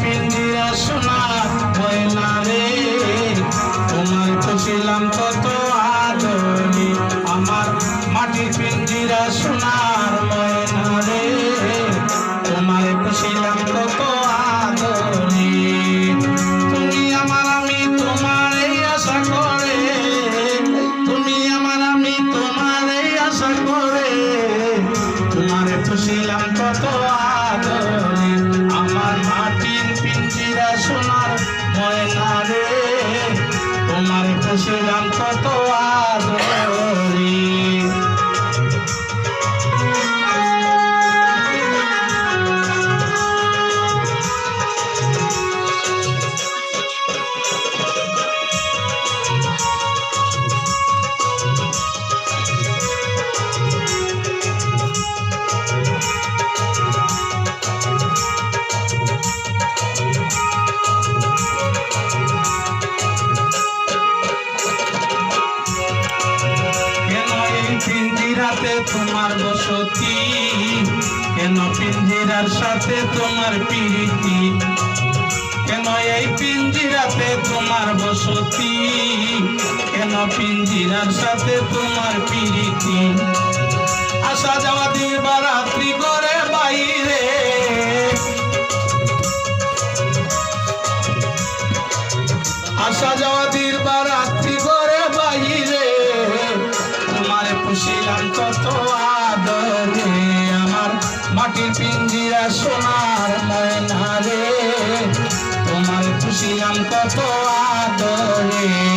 পিঞ্জিরা সোনা, ময়না রে। তোমায় খুশিলাম কত আদরে। আমার মাটির পিঞ্জিরা সোনার ময়না রে। তোমায় খুশিলাম কত আদরে। তুমি আমার, আমি তোমার আশা করে। তুমি আমার, আমি তোমার আশা করে। তোমারে খুশিলাম কত আদরে পিঞ্জিরাতে তোমার বসতি। কেন পিঞ্জিরার সাথে তোমার প্রীতি? কেন এই পিঞ্জিরাতে তোমার বসতি? কেন পিঞ্জিরার সাথে তোমার প্রীতি? আসা যাওয়া দিবা রাত্রি করে বাইরে। আসা যাওয়া মাটির পিঞ্জিরা সোনার ময়না রে তোমার আম কত আদরে।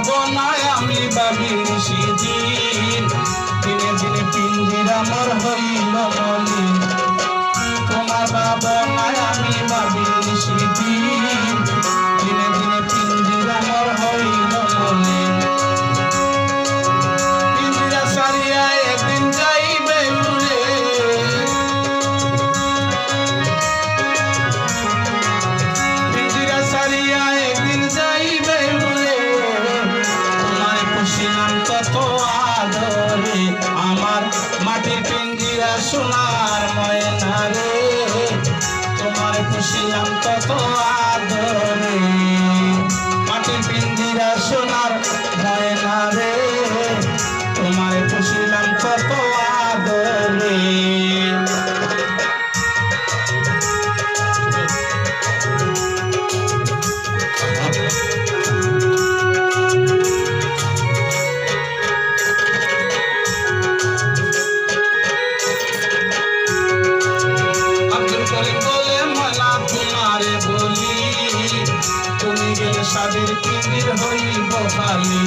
ভাবনায় আমি বাবি সিদিন দিনে দিনে পিঞ্জিরা মোর হইল আদরে আমার মাটির পিঞ্জিরা সোনার ময়না রে। তোমার খুশি কত আদরে কিবির হইব খালি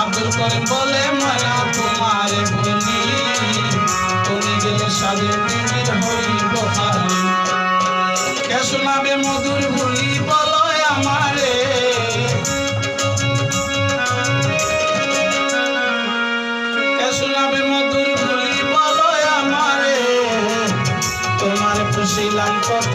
আব্দুল করিম বলে মালা তোমারে বলি। তুমি গেলে সাদের কিবির হইব খালি কে শোনাবে মধুর ভুলি বলো আমারে। মধুর ভুলি বলো আমারে। তোমার পুষিলাম কত